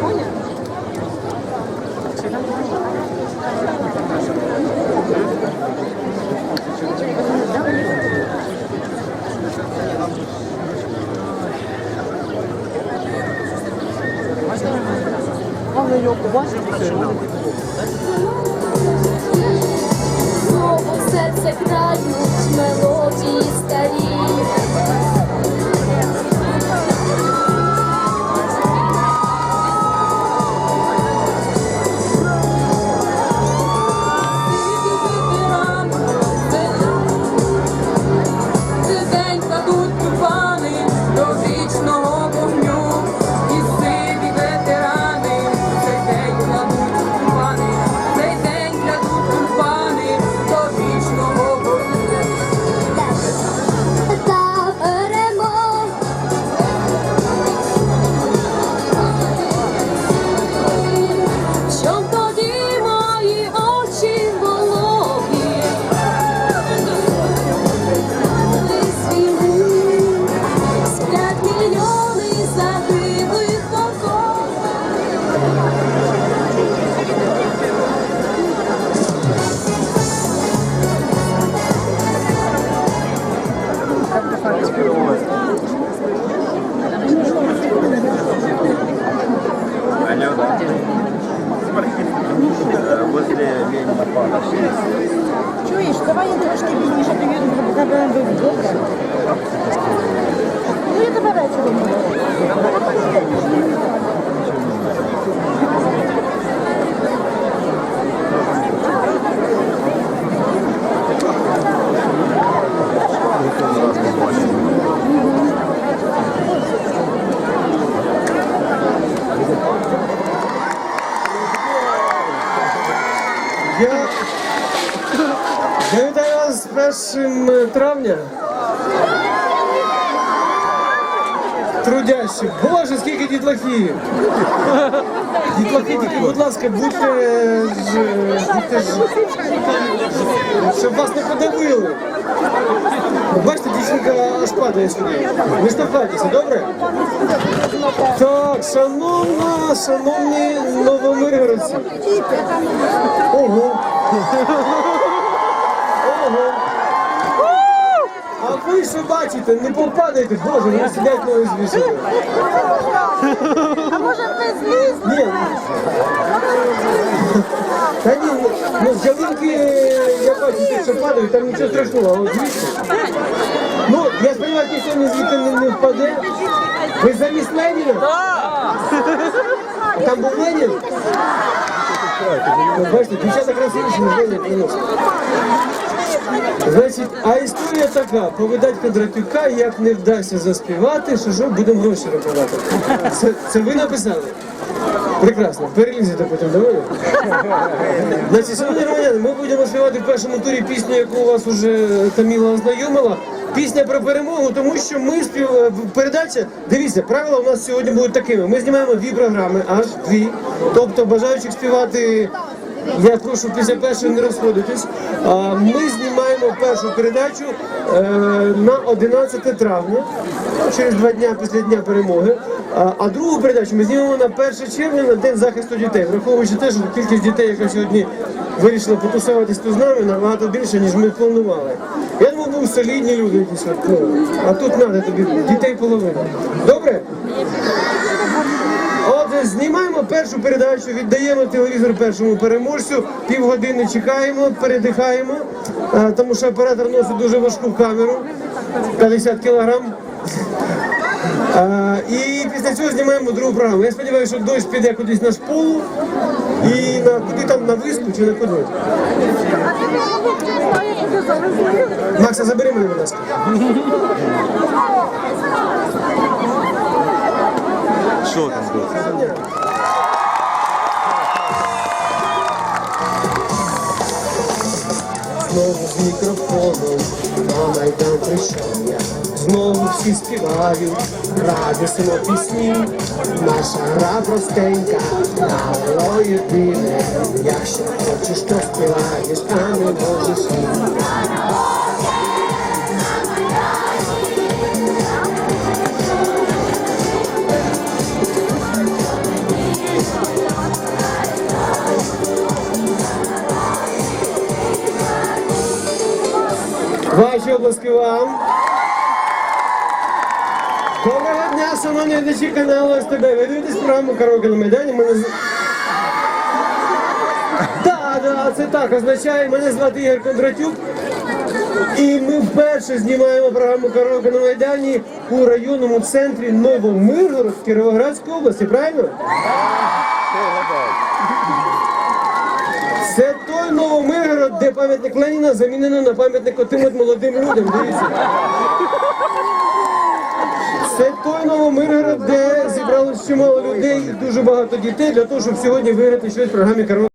Понятно. Я так класно. Знову серце крають мелодії 1 травня. Трудящих. Боже, скільки дітлахів. Дітлахи, тільки, будь ласка, будьте ж, будьте ж, щоб вас не подавили. Бачите, дівчинка аж падає сюди. Не штовхайтеся, добре? Так, шановна, шановні новомиргородці. Ого. Ого. А ви що бачите? Не попадайте, боже, не сидять ноги звісили. А може ти зліз? Ні. Та ні, ну, з ялинки я бачу, що падають, там нічого страшного, а от звідси. Ну, я сподіваюся, сьогодні звідти не, не впаде. Ви замість Леніна? Там був Ленін? Ну, бачите, дівчата красивіші, ніж Ленін, звісно. Значить, а історія така: повидать Кондратюка, як не вдасться заспівати, що що будемо гроші рахувати. Це, це ви написали? Прекрасно, перелізете потім доволі. Значить, шановні громадяни, ми будемо співати в першому турі пісню, яку у вас вже Таміла ознайомила. Пісня про перемогу, тому що ми спів... передача. Дивіться, правила у нас сьогодні будуть такими. Ми знімаємо дві програми, аж дві. Тобто бажаючих співати. Я прошу після першої не розходитись. Ми знімаємо першу передачу е, на 11 травня, через два дня після дня перемоги. А, другу передачу ми знімемо на 1 червня на день захисту дітей, враховуючи те, що кількість дітей, яка сьогодні вирішила потусуватись тут з нами, набагато більше, ніж ми планували. Я думав, був солідні люди якісь. А тут треба тобі дітей половина. Добре? Знімаємо першу передачу, віддаємо телевізор першому переможцю, півгодини чекаємо, передихаємо, е, тому що оператор носить дуже важку камеру, 50 кілограм. Е, І після цього знімаємо другу програму. Я сподіваюся, що дощ піде кудись на шполу і на куди там на виспу чи на куди. Макса, забери мене, будь ласка. Что там будет? Знову з мікрофоном на майдан прийшов я. Знову всі співають, радісно пісні. Наша гра простенька, правило єдине. Якщо хочеш, то співаєш, а не можеш ні. Доброго дня, шановні глядачі каналу СТБ. Ви дивитесь програму «Караоке на Майдані». Мене. Так, да, це так означає. Мене звати Ігор Кондратюк. І ми вперше знімаємо програму «Караоке на Майдані у районному центрі Новомиргород в Кіровоградській області, правильно? Це той Новомиргород, де пам'ятник Леніна замінено на пам'ятник отим от молодим людям. Дивіться. Це той Новомиргород, де зібралось чимало людей і дуже багато дітей для того, щоб сьогодні виграти щось в програмі «Караоке